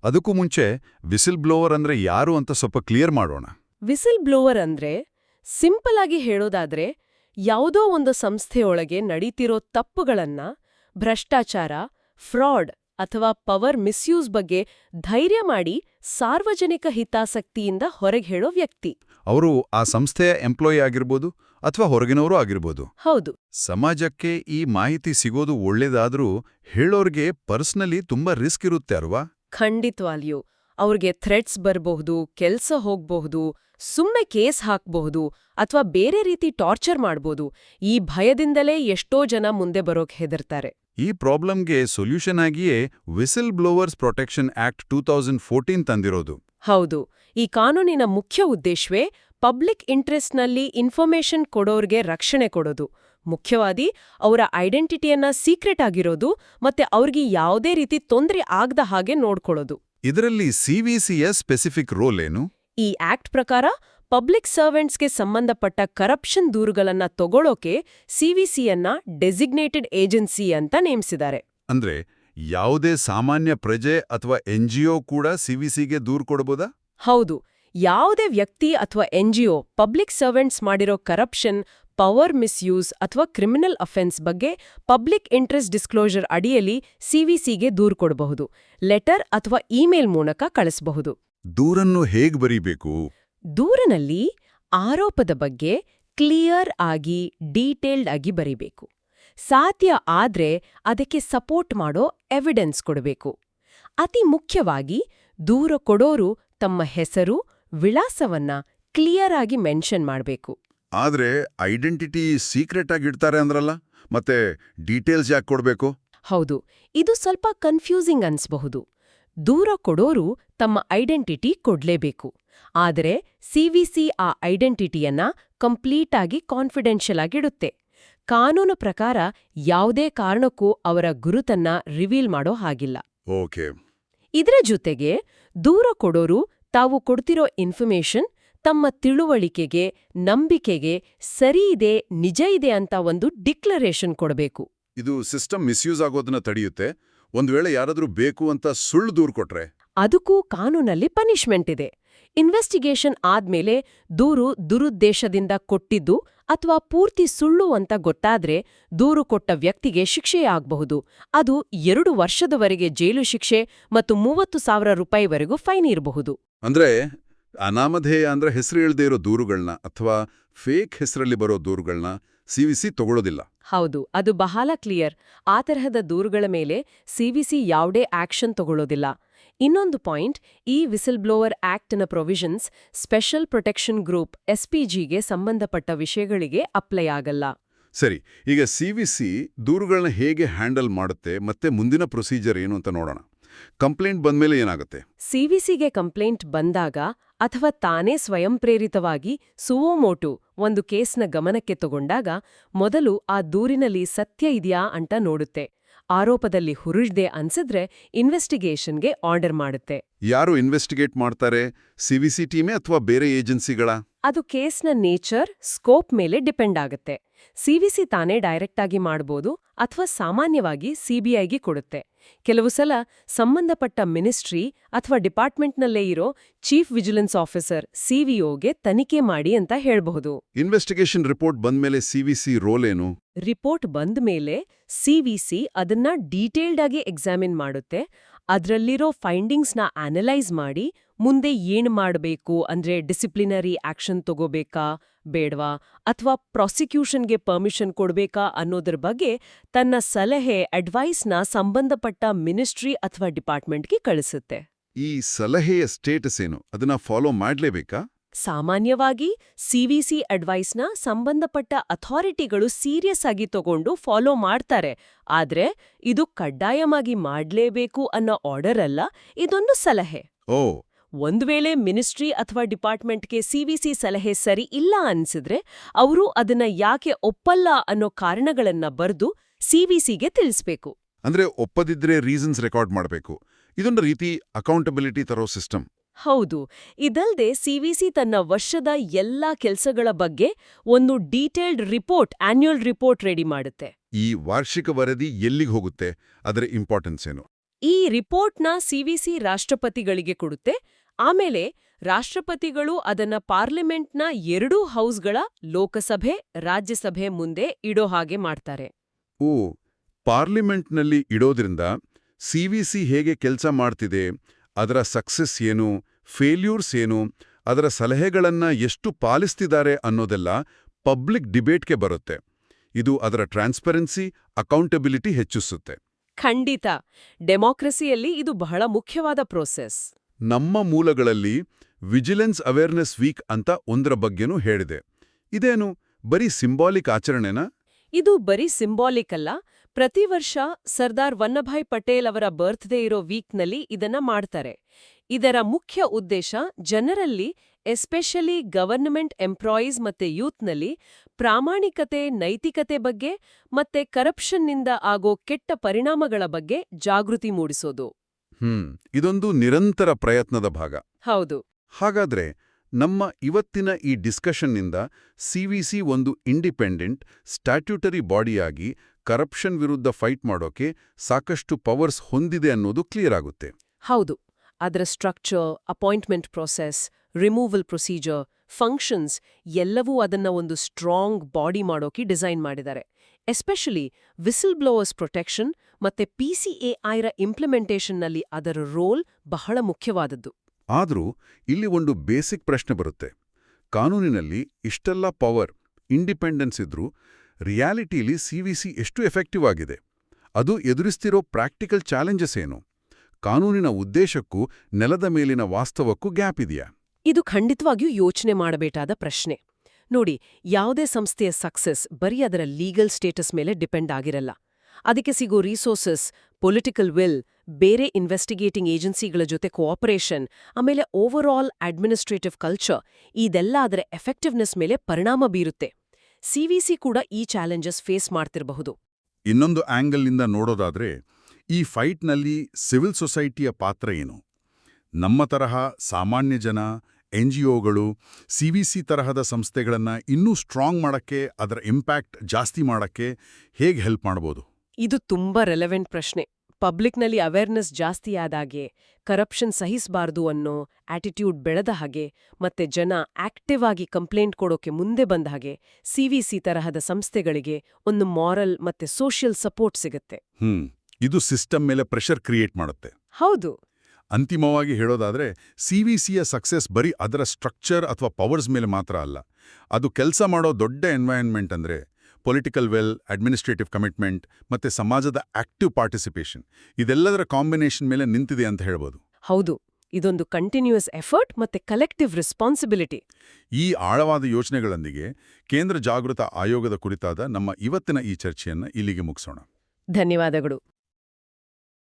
ಅದಕ್ಕೂ ಮುಂಚೆ ವಿಸಿಲ್ ಬ್ಲೋವರ್ ಅಂದ್ರೆ ಯಾರು ಅಂತ ಸ್ವಲ್ಪ ಕ್ಲಿಯರ್ ಮಾಡೋಣ. ವಿಸಿಲ್ ಬ್ಲೋವರ್ ಅಂದ್ರೆ ಸಿಂಪಲ್ ಆಗಿ ಹೇಳೋದಾದ್ರೆ ಯಾವುದೋ ಒಂದು ಸಂಸ್ಥೆಯೊಳಗೆ ನಡೀತಿರೋ ತಪ್ಪುಗಳನ್ನ ಭ್ರಷ್ಟಾಚಾರ ಫ್ರಾಡ್ ಅಥವಾ ಪವರ್ ಮಿಸ್ಯೂಸ್ ಬಗ್ಗೆ ಧೈರ್ಯ ಮಾಡಿ ಸಾರ್ವಜನಿಕ ಹಿತಾಸಕ್ತಿಯಿಂದ ಹೊರಗೆ ಹೇಳೋ ವ್ಯಕ್ತಿ. ಅವರು ಆ ಸಂಸ್ಥೆಯ ಎಂಪ್ಲಾಯಿ ಆಗಿರ್ಬೋದು ಅಥವಾ ಹೊರಗಿನವರು ಆಗಿರ್ಬೋದು. ಹೌದು. ಸಮಾಜಕ್ಕೆ ಈ ಮಾಹಿತಿ ಸಿಗೋದು ಒಳ್ಳೇದಾದ್ರೂ ಹೇಳೋರ್ಗೆ ಪರ್ಸ್ನಲಿ ತುಂಬಾ ರಿಸ್ಕ್ ಇರುತ್ತೆ ಅಲ್ವಾ? ಖಂಡಿತವಾಗಿಯೂ ಅವ್ರಿಗೆ ಥ್ರೆಟ್ಸ್ ಬರಬಹುದು ಕೆಲಸ ಹೋಗ್ಬಹುದು ಸುಮ್ಮನೆ ಕೇಸ್ ಹಾಕ್ಬಹುದು ಅಥವಾ ಬೇರೆ ರೀತಿ ಟಾರ್ಚರ್ ಮಾಡ್ಬೋದು. ಈ ಭಯದಿಂದಲೇ ಎಷ್ಟೋ ಜನ ಮುಂದೆ ಬರೋಕೆ ಹೆದರ್ತಾರೆ. ಈ ಪ್ರಾಬ್ಲಮ್ಗೆ ಸೊಲ್ಯೂಷನ್ ಆಗಿಯೇ whistle blowers protection act two thousand fourteen ತಂದಿರೋದು. ಹೌದು. ಈ ಕಾನೂನಿನ ಮುಖ್ಯ ಉದ್ದೇಶವೇ ಪಬ್ಲಿಕ್ ಇಂಟ್ರೆಸ್ಟ್ನಲ್ಲಿ ಇನ್ಫಾರ್ಮೇಷನ್ ಕೊಡೋರ್ಗೆ ರಕ್ಷಣೆ ಕೊಡೋದು. ಮುಖ್ಯವಾಗಿ ಅವರ ಐಡೆಂಟಿಟಿಯನ್ನ ಸೀಕ್ರೆಟ್ ಆಗಿರೋದು ಮತ್ತೆ ಅವ್ರಿಗೆ ಯಾವುದೇ ರೀತಿ ತೊಂದರೆ ಆಗದ ಹಾಗೆ ನೋಡ್ಕೊಳ್ಳೋದು. ಇದರಲ್ಲಿ ಸಿವಿಸಿಯ ಸ್ಪೆಸಿಫಿಕ್ ರೋಲ್ ಏನು? ಈ ಆಕ್ಟ್ ಪ್ರಕಾರ ಪಬ್ಲಿಕ್ ಸರ್ವೆಂಟ್ಸ್ಗೆ ಸಂಬಂಧಪಟ್ಟ ಕರಪ್ಷನ್ ದೂರುಗಳನ್ನ ತಗೊಳ್ಳೋಕೆ ಸಿವಿಸಿಯನ್ನ ಡೆಸಿಗ್ನೇಟೆಡ್ ಏಜೆನ್ಸಿ ಅಂತ ನೇಮಿಸಿದ್ದಾರೆ. ಅಂದ್ರೆ ಯಾವುದೇ ಸಾಮಾನ್ಯ ಪ್ರಜೆ ಅಥವಾ ಎನ್ಜಿಒ ಕೂಡ ಸಿವಿಸಿಗೆ ದೂರು ಕೊಡಬಹುದಾ ಹೌದು. ಯಾವುದೇ ವ್ಯಕ್ತಿ ಅಥವಾ ಎನ್ಜಿಒ ಪಬ್ಲಿಕ್ ಸರ್ವೆಂಟ್ಸ್ ಮಾಡಿರೋ ಕರಪ್ಷನ್ ಪವರ್ ಮಿಸ್ಯೂಸ್ ಅಥವಾ ಕ್ರಿಮಿನಲ್ ಅಫೆನ್ಸ್ ಬಗ್ಗೆ ಪಬ್ಲಿಕ್ ಇಂಟ್ರೆಸ್ಟ್ ಡಿಸ್ಕ್ಲೋಜರ್ ಅಡಿಯಲ್ಲಿ ಸಿವಿಸಿಗೆ ದೂರು ಕೊಡಬಹುದು. ಲೆಟರ್ ಅಥವಾ ಇಮೇಲ್ ಮೂಲಕ ಕಳಿಸಬಹುದು. ದೂರನ್ನು ಹೇಗ್ ಬರೀಬೇಕು? ದೂರನಲ್ಲಿ ಆರೋಪದ ಬಗ್ಗೆ ಕ್ಲಿಯರ್ ಆಗಿ ಡೀಟೇಲ್ಡ್ ಆಗಿ ಬರಿಬೇಕು. ಸಾಧ್ಯ ಆದ್ರೆ ಅದಕ್ಕೆ ಸಪೋರ್ಟ್ ಮಾಡೋ ಎವಿಡೆನ್ಸ್ ಕೊಡಬೇಕು. ಅತಿ ಮುಖ್ಯವಾಗಿ ದೂರ ಕೊಡೋರು ತಮ್ಮ ಹೆಸರು ವಿಳಾಸವನ್ನ ಕ್ಲಿಯರ್ ಆಗಿ ಮೆನ್ಷನ್ ಮಾಡಬೇಕು. ಆದ್ರೆ ಐಡೆಂಟಿಟಿ ಸೀಕ್ರೆಟ್ ಆಗಿಡ್ತಾರೆ ಅಂದ್ರಲ್ಲ ಮತ್ತೆ ಡೀಟೇಲ್ಸ್ ಯಾಕೆ ಕೊಡಬೇಕು? ಹೌದು ಇದು ಸ್ವಲ್ಪ ಕನ್ಫ್ಯೂಸಿಂಗ್ ಅನ್ಸ್ಬಹುದು. ದೂರ ಕೊಡೋರು ತಮ್ಮ ಐಡೆಂಟಿಟಿ ಕೊಡ್ಲೇಬೇಕು. ಆದರೆ ಸಿವಿಸಿ ಆ ಐಡೆಂಟಿಟಿಯನ್ನ ಕಂಪ್ಲೀಟಾಗಿ ಕಾನ್ಫಿಡೆನ್ಷಿಯಲ್ ಆಗಿಡುತ್ತೆ ಕಾನೂನು ಪ್ರಕಾರ ಯಾವುದೇ ಕಾರಣಕ್ಕೂ ಅವರ ಗುರುತನ್ನ ರಿವೀಲ್ ಮಾಡೋ ಹಾಗಿಲ್ಲ. ಓಕೆ. ಇದರ ಜೊತೆಗೆ ದೂರ ಕೊಡೋರು ತಾವು ಕೊಡ್ತಿರೋ ಇನ್ಫಾರ್ಮೇಷನ್ ತಮ್ಮ ತಿಳುವಳಿಕೆಗೆ ನಂಬಿಕೆಗೆ ಸರಿ ಇದೆ ನಿಜ ಇದೆ ಅಂತ ಒಂದು ಡಿಕ್ಲರೇಷನ್ ಕೊಡಬೇಕು. ಇದು ಸಿಸ್ಟಮ್ ಮಿಸ್ಯೂಸ್ ಆಗೋದನ್ನ ತಡೆಯುತ್ತೆ. ಒಂದ್ ವೇಳೆ ಯಾರಾದರೂ ಬೇಕು ಅಂತ ಸುಳ್ಳು ದೂರು ಕೊಟ್ರೆ? ಅದಕ್ಕೂ ಕಾನೂನಲ್ಲಿ ಪನಿಷ್ಮೆಂಟ್ ಇದೆ. ಇನ್ವೆಸ್ಟಿಗೇಷನ್ ಆದ್ಮೇಲೆ ದೂರು ದುರುದ್ದೇಶದಿಂದ ಕೊಟ್ಟಿದ್ದು ಅಥವಾ ಪೂರ್ತಿ ಸುಳ್ಳು ಅಂತ ಗೊತ್ತಾದ್ರೆ ದೂರು ಕೊಟ್ಟ ವ್ಯಕ್ತಿಗೆ ಶಿಕ್ಷೆಯಾಗಬಹುದು ಅದು ಎರಡು ವರ್ಷದವರೆಗೆ ಜೈಲು ಶಿಕ್ಷೆ ಮತ್ತು ಮೂವತ್ತು ಸಾವಿರ ರೂಪಾಯಿವರೆಗೂ ಫೈನ್ ಇರಬಹುದು. ಅಂದ್ರೆ ಅನಾಮಧೇಯ ಅಂದ್ರೆ ಹೆಸರು ಇಳದೇ ಇರೋ ದೂರುಗಳನ್ನ ಅಥವಾ ಫೇಕ್ ಹೆಸರಲ್ಲಿ ಬರೋ ದೂರುಗಳನ್ನ ಸಿವಿಸಿ ತಗೊಳ್ಳೋದಿಲ್ಲ ಹೌದು ಅದು ಬಹಳ ಕ್ಲಿಯರ್. ಆ ತರಹದ ದೂರುಗಳ ಮೇಲೆ ಸಿವಿಸಿ ಯಾವುದೇ ಆಕ್ಷನ್ ತಗೊಳ್ಳೋದಿಲ್ಲ ಇನ್ನೊಂದು ಪಾಯಿಂಟ್ ಈ ವಿಸಿಲ್ ಬ್ಲೋವರ್ ಆಕ್ಟ್ನ ಪ್ರೊವಿಷನ್ಸ್ ಸ್ಪೆಷಲ್ ಪ್ರೊಟೆಕ್ಷನ್ ಗ್ರೂಪ್ ಎಸ್ಪಿಜಿಗೆ ಸಂಬಂಧಪಟ್ಟ ವಿಷಯಗಳಿಗೆ ಅಪ್ಲೈ ಆಗಲ್ಲ. ಸರಿ ಈಗ ಸಿವಿಸಿ ದೂರುಗಳನ್ನ ಹೇಗೆ ಹ್ಯಾಂಡಲ್ ಮಾಡುತ್ತೆ ಮತ್ತೆ ಮುಂದಿನ ಪ್ರೊಸೀಜರ್ ಏನು ಅಂತ ನೋಡೋಣ. ಕಂಪ್ಲೇಂಟ್ ಬಂದ್ಮೇಲೆ ಏನಾಗುತ್ತೆ? ಸಿವಿಸಿಗೆ ಕಂಪ್ಲೇಂಟ್ ಬಂದಾಗ ಅಥವಾ ತಾನೇ ಸ್ವಯಂ ಪ್ರೇರಿತವಾಗಿ ಸುವೋಮೋಟು ಒಂದು ಕೇಸ್ನ ಗಮನಕ್ಕೆ ತಗೊಂಡಾಗ ಮೊದಲು ಆ ದೂರಿನಲ್ಲಿ ಸತ್ಯ ಇದೆಯಾ ಅಂತ ನೋಡುತ್ತೆ. ಆರೋಪದಲ್ಲಿ ಹುರುಳ್ದೆ ಅನ್ಸಿದ್ರೆ ಇನ್ವೆಸ್ಟಿಗೇಷನ್ಗೆ ಆರ್ಡರ್ ಮಾಡುತ್ತೆ. ಯಾರು ಇನ್ವೆಸ್ಟಿಗೇಟ್ ಮಾಡ್ತಾರೆ? ಸಿವಿಸಿ ಟೀಮೇ ಅಥವಾ ಬೇರೆ ಏಜೆನ್ಸಿಗಳ? ಅದು ಕೇಸ್ನ ನೇಚರ್ ಸ್ಕೋಪ್ ಮೇಲೆ ಡಿಪೆಂಡ್ ಆಗುತ್ತೆ. ಸಿವಿಸಿ ತಾನೇ ಡೈರೆಕ್ಟ್ ಆಗಿ ಮಾಡ್ಬೋದು ಅಥವಾ ಸಾಮಾನ್ಯವಾಗಿ ಸಿಬಿಐಗೆ ಕೊಡುತ್ತೆ. ಕೆಲವು ಸಲ ಸಂಬಂಧಪಟ್ಟ ಮಿನಿಸ್ಟ್ರಿ ಅಥವಾ ಡಿಪಾರ್ಟ್ಮೆಂಟ್ನಲ್ಲೇ ಇರೋ ಚೀಫ್ ವಿಜಿಲೆನ್ಸ್ ಆಫೀಸರ್ ಸಿವಿಒಗೆ ತನಿಖೆ ಮಾಡಿ ಅಂತ ಹೇಳಬಹುದು. ಇನ್ವೆಸ್ಟಿಗೇಷನ್ ರಿಪೋರ್ಟ್ ಬಂದ್ಮೇಲೆ ಸಿವಿಸಿ ರೋಲ್ ಏನು? ರಿಪೋರ್ಟ್ ಬಂದ ಮೇಲೆ ಸಿವಿಸಿ ಅದನ್ನ ಡೀಟೇಲ್ಡ್ ಆಗಿ ಎಕ್ಸಾಮಿನ್ ಮಾಡುತ್ತೆ. ಅದರಲ್ಲಿರೋ ಫೈಂಡಿಂಗ್ಸ್ನ ಅನಲೈಸ್ ಮಾಡಿ ಮುಂದೆ ಏನ್ ಮಾಡಬೇಕು ಅಂದ್ರೆ ಡಿಸಿಪ್ಲಿನರಿ ಆಕ್ಷನ್ ತಗೋಬೇಕಾ ಬೇಡವಾ? ಅಥವಾ ಪ್ರಾಸಿಕ್ಯೂಷನ್ಗೆ ಪರ್ಮಿಷನ್ ಕೊಡಬೇಕಾ ಅನ್ನೋದ್ರ ಬಗ್ಗೆ ತನ್ನ ಸಲಹೆ ಅಡ್ವೈಸ್ನ ಸಂಬಂಧಪಟ್ಟ ಮಿನಿಸ್ಟ್ರಿ ಅಥವಾ ಡಿಪಾರ್ಟ್ಮೆಂಟ್ಗೆ ಕಳಿಸುತ್ತೆ. ಈ ಸಲಹೆಯ ಸ್ಟೇಟಸ್ ಏನು? ಅದನ್ನ ಫಾಲೋ ಮಾಡಲೇಬೇಕಾ? ಸಾಮಾನ್ಯವಾಗಿ ಸಿವಿಸಿ ಅಡ್ವೈಸ್ನ ಸಂಬಂಧಪಟ್ಟ ಅಥಾರಿಟಿಗಳು ಸೀರಿಯಸ್ ಆಗಿ ತಗೊಂಡು ಫಾಲೋ ಮಾಡ್ತಾರೆ. ಆದ್ರೆ ಇದು ಕಡ್ಡಾಯವಾಗಿ ಮಾಡ್ಲೇಬೇಕು ಅನ್ನೋ ಆರ್ಡರ್ ಅಲ್ಲ ಇದೊಂದು ಸಲಹೆ. ಓ ಒಂದ್ ವೇಳೆ ಮಿನಿಸ್ಟ್ರಿ ಅಥವಾ ಡಿಪಾರ್ಟ್ಮೆಂಟ್ಗೆ ಸಿವಿಸಿ ಸಲಹೆ ಸರಿ ಇಲ್ಲ ಅನ್ಸಿದ್ರೆ ಅವರು ಅದನ್ನ ಯಾಕೆ ಒಪ್ಪಲ್ಲ ಅನ್ನೋ ಕಾರಣಗಳನ್ನ ಬರೆದು ಸಿವಿಸಿಗೆ ತಿಳಿಸ್ಬೇಕು. ಅಂದ್ರೆ ಒಪ್ಪದಿದ್ರೆ ರೀಸನ್ಸ್ ರೆಕಾರ್ಡ್ ಮಾಡಬೇಕು. ಇದೊಂದು ರೀತಿ ಅಕೌಂಟಬಿಲಿಟಿ ತರೋ ಸಿಸ್ಟಮ್. ಹೌದು. ಇದಲ್ದೆ ಸಿವಿಸಿ ತನ್ನ ವರ್ಷದ ಎಲ್ಲಾ ಕೆಲಸಗಳ ಬಗ್ಗೆ ಒಂದು detailed report annual report ready ಮಾಡುತ್ತೆ. ಈ ವಾರ್ಷಿಕ ವರದಿ ಎಲ್ಲಿಗೆ ಹೋಗುತ್ತೆ? ಅದರ ಇಂಪಾರ್ಟೆನ್ಸ್ ಏನು? ಈ ರಿಪೋರ್ಟ್ನ ಸಿವಿಸಿ ರಾಷ್ಟ್ರಪತಿಗಳಿಗೆ ಕೊಡುತ್ತೆ. ಆಮೇಲೆ ರಾಷ್ಟ್ರಪತಿಗಳು ಅದನ್ನ ಪಾರ್ಲಿಮೆಂಟ್ನ ಎರಡೂ ಹೌಸ್ಗಳ ಲೋಕಸಭೆ ರಾಜ್ಯಸಭೆ ಮುಂದೆ ಇಡೋ ಹಾಗೆ ಮಾಡ್ತಾರೆ. ಓ ಪಾರ್ಲಿಮೆಂಟ್ನಲ್ಲಿ ಇಡೋದ್ರಿಂದ ಸಿವಿಸಿ ಹೇಗೆ ಕೆಲಸ ಮಾಡ್ತಿದೆ ಅದರ ಸಕ್ಸಸ್ ಏನು ಫೇಲ್ಯೂರ್ಸ್ ಏನು ಅದರ ಸಲಹೆಗಳನ್ನ ಎಷ್ಟು ಪಾಲಿಸ್ತಿದ್ದಾರೆ ಅನ್ನೋದೆಲ್ಲ ಪಬ್ಲಿಕ್ ಡಿಬೇಟ್ಗೆ ಬರುತ್ತೆ. ಇದು ಅದರ ಟ್ರಾನ್ಸ್ಪರೆನ್ಸಿ ಅಕೌಂಟಬಿಲಿಟಿ ಹೆಚ್ಚಿಸುತ್ತೆ. ಖಂಡಿತ. ಡೆಮಾಕ್ರಸಿಯಲ್ಲಿ ಇದು ಬಹಳ ಮುಖ್ಯವಾದ ಪ್ರೋಸೆಸ್. ನಮ್ಮ ಮೂಲಗಳಲ್ಲಿ ವಿಜಿಲೆನ್ಸ್ ಅವೇರ್ನೆಸ್ ವೀಕ್ ಅಂತ ಒಂದರ ಬಗ್ಗೆನೂ ಹೇಳಿದೆ. ಇದೇನು, ಬರೀ ಸಿಂಬಾಲಿಕ್ ಆಚರಣೆನಾ? ಇದು ಬರೀ ಸಿಂಬಾಲಿಕ್ ಅಲ್ಲ, ಪ್ರತಿ ವರ್ಷ ಸರ್ದಾರ್ ವಲ್ಲಭಾಯ್ ಪಟೇಲ್ ಅವರ ಬರ್ತ್ಡೇ ಇರೋ ವೀಕ್ನಲ್ಲಿ ಇದನ್ನ ಮಾಡ್ತಾರೆ. ಇದರ ಮುಖ್ಯ ಉದ್ದೇಶ ಜನರಲ್ಲಿ, ಎಸ್ಪೆಷಲಿ ಗವರ್ನಮೆಂಟ್ ಎಂಪ್ಲಾಯೀಸ್ ಮತ್ತೆ ಯೂತ್ನಲ್ಲಿ ಪ್ರಾಮಾಣಿಕತೆ, ನೈತಿಕತೆ ಬಗ್ಗೆ ಮತ್ತೆ ಕರಪ್ಷನ್ನಿಂದ ಆಗೋ ಕೆಟ್ಟ ಪರಿಣಾಮಗಳ ಬಗ್ಗೆ ಜಾಗೃತಿ ಮೂಡಿಸೋದು. ಹ್ಮ್ ಇದೊಂದು ನಿರಂತರ ಪ್ರಯತ್ನದ ಭಾಗ. ಹೌದು. ಹಾಗಾದ್ರೆ ನಮ್ಮ ಇವತ್ತಿನ ಈ ಡಿಸ್ಕಷನ್ನಿಂದ ಸಿವಿಸಿ ಒಂದು ಇಂಡಿಪೆಂಡೆಂಟ್ ಸ್ಟ್ಯಾಟ್ಯೂಟರಿ ಬಾಡಿಯಾಗಿ ಕರಪ್ಷನ್ ವಿರುದ್ಧ ಫೈಟ್ ಮಾಡೋಕೆ ಸಾಕಷ್ಟು ಪವರ್ಸ್ ಹೊಂದಿದೆ ಅನ್ನೋದು ಕ್ಲಿಯರ್ ಆಗುತ್ತೆ. ಹೌದು. ಅದರ structure appointment process removal procedure functions ಎಲ್ಲವೂ ಅದನ್ನ ಒಂದು ಸ್ಟ್ರಾಂಗ್ ಬಾಡಿ ಮಾಡೋಕೆ ಡಿಸೈನ್ ಮಾಡಿದ್ದಾರೆ. ಎಸ್ಪೆಷಲಿ ವಿಸಿಲ್ ಬ್ಲೋವರ್ಸ್ ಪ್ರೊಟೆಕ್ಷನ್ ಮತ್ತೆ ಪಿಸಿಎಐರ ಇಂಪ್ಲಿಮೆಂಟೇಷನ್ನಲ್ಲಿ ಅದರ ರೋಲ್ ಬಹಳ ಮುಖ್ಯವಾದದ್ದು. ಆದರೂ ಇಲ್ಲಿ ಒಂದು ಬೇಸಿಕ್ ಪ್ರಶ್ನೆ ಬರುತ್ತೆ. ಕಾನೂನಿನಲ್ಲಿ ಇಷ್ಟೆಲ್ಲ ಪವರ್ ಇಂಡಿಪೆಂಡೆನ್ಸ್ ಇದ್ರೂ ರಿಯಾಲಿಟಿಲಿ ಸಿವಿಸಿ ಎಷ್ಟು ಎಫೆಕ್ಟಿವ್ ಆಗಿದೆ? ಅದು ಎದುರಿಸ್ತಿರೋ ಪ್ರಾಕ್ಟಿಕಲ್ ಚಾಲೆಂಜಸ್ ಏನು? ಕಾನೂನಿನ ಉದ್ದೇಶಕ್ಕೂ ನೆಲದ ಮೇಲಿನ ವಾಸ್ತವಕ್ಕೂ ಗ್ಯಾಪ್ ಇದೆಯಾ? ಇದು ಖಂಡಿತವಾಗಿಯೂ ಯೋಚನೆ ಮಾಡಬೇಕಾದ ಪ್ರಶ್ನೆ. ನೋಡಿ, ಯಾವುದೇ ಸಂಸ್ಥೆಯ ಸಕ್ಸಸ್ ಬರೀ ಅದರ ಲೀಗಲ್ ಸ್ಟೇಟಸ್ ಮೇಲೆ ಡಿಪೆಂಡ್ ಆಗಿರಲ್ಲ. ಅದಕ್ಕೆ ಸಿಗೋ ರಿಸೋರ್ಸಸ್ ಪೊಲಿಟಿಕಲ್ ವಿಲ್ ಬೇರೆ ಇನ್ವೆಸ್ಟಿಗೇಟಿಂಗ್ ಏಜೆನ್ಸಿಗಳ ಜೊತೆ ಕೋಆಪರೇಷನ್ ಆಮೇಲೆ ಓವರ್ ಆಲ್ ಅಡ್ಮಿನಿಸ್ಟ್ರೇಟಿವ್ ಕಲ್ಚರ್ ಇದೆಲ್ಲ ಅದರ ಎಫೆಕ್ಟಿವ್ನೆಸ್ ಮೇಲೆ ಪರಿಣಾಮ ಬೀರುತ್ತೆ. ಸಿವಿಸಿ ಕೂಡ ಈ ಚಾಲೆಂಜಸ್ ಫೇಸ್ ಮಾಡ್ತಿರಬಹುದು. ಇನ್ನೊಂದು ಆಂಗಲ್ನಿಂದ ನೋಡೋದಾದ್ರೆ, ಈ ಫೈಟ್ನಲ್ಲಿ ಸಿವಿಲ್ ಸೊಸೈಟಿಯ ಪಾತ್ರ ಏನು? ನಮ್ಮ ತರಹ ಸಾಮಾನ್ಯ ಜನ ಎನ್ಜಿಒಗಳು ಸಿ ತರಹದ ಸಂಸ್ಥೆಗಳನ್ನು ಇನ್ನೂ ಸ್ಟ್ರಾಂಗ್ ಮಾಡಕ್ಕೆ ಅದರ ಇಂಪ್ಯಾಕ್ಟ್ ಜಾಸ್ತಿ ಮಾಡಕ್ಕೆ ಹೇಗೆ ಹೆಲ್ಪ್ ಮಾಡ್ಬೋದು? ಇದು ತುಂಬಾ ರೆಲೆವೆಂಟ್ ಪ್ರಶ್ನೆ. ಪಬ್ಲಿಕ್ನಲ್ಲಿ ಅವೇರ್ನೆಸ್ ಜಾಸ್ತಿ ಆದಾಗೆ ಕರಪ್ಷನ್ ಸಹಿಸಬಾರ್ದು ಅನ್ನೋ ಆಟಿಟ್ಯೂಡ್ ಬೆಳೆದ ಹಾಗೆ ಮತ್ತೆ ಜನ ಆಕ್ಟಿವ್ ಆಗಿ ಕಂಪ್ಲೇಂಟ್ ಕೊಡೋಕೆ ಮುಂದೆ ಬಂದ ಹಾಗೆ ಸಿ ವಿ ಸಿ ತರಹದ ಸಂಸ್ಥೆಗಳಿಗೆ ಒಂದು ಮಾರಲ್ ಮತ್ತೆ ಸೋಷಿಯಲ್ ಸಪೋರ್ಟ್ ಸಿಗುತ್ತೆ. ಹ್ಮ್. ಇದು ಸಿಸ್ಟಮ್ ಮೇಲೆ ಪ್ರೆಷರ್ ಕ್ರಿಯೇಟ್ ಮಾಡುತ್ತೆ. ಹೌದು. ಅಂತಿಮವಾಗಿ ಹೇಳೋದಾದ್ರೆ ಸಿಯ ಸಕ್ಸಸ್ ಬರೀ ಅದರ ಸ್ಟ್ರಕ್ಚರ್ ಅಥವಾ ಪವರ್ಸ್ ಮೇಲೆ ಮಾತ್ರ ಅಲ್ಲ. ಅದು ಕೆಲಸ ಮಾಡೋ ದೊಡ್ಡ ಎನ್ವೈರನ್ಮೆಂಟ್ ಅಂದ್ರೆ ಪೊಲಿಟಿಕಲ್ ವೆಲ್ ಅಡ್ಮಿನಿಸ್ಟ್ರೇಟಿವ್ ಕಮಿಟ್ಮೆಂಟ್ ಮತ್ತೆ ಸಮಾಜದ ಆಕ್ಟಿವ್ ಪಾರ್ಟಿಸಿಪೇಷನ್ ಇದೆಲ್ಲದರ ಕಾಂಬಿನೇಷನ್ ಮೇಲೆ ನಿಂತಿದೆ ಅಂತ ಹೇಳ್ಬೋದು. ಹೌದು. ಇದೊಂದು ಕಂಟಿನ್ಯೂಸ್ ಎಫರ್ಟ್ ಮತ್ತೆ ಕಲೆಕ್ಟಿವ್ ರೆಸ್ಪಾನ್ಸಿಬಿಲಿಟಿ ಈ ಆಳವಾದ ಯೋಚನೆಗಳೊಂದಿಗೆ ಕೇಂದ್ರ ಜಾಗೃತ ಆಯೋಗದ ಕುರಿತಾದ ನಮ್ಮ ಇವತ್ತಿನ ಈ ಚರ್ಚೆಯನ್ನು ಇಲ್ಲಿಗೆ ಮುಗಿಸೋಣ. ಧನ್ಯವಾದಗಳು.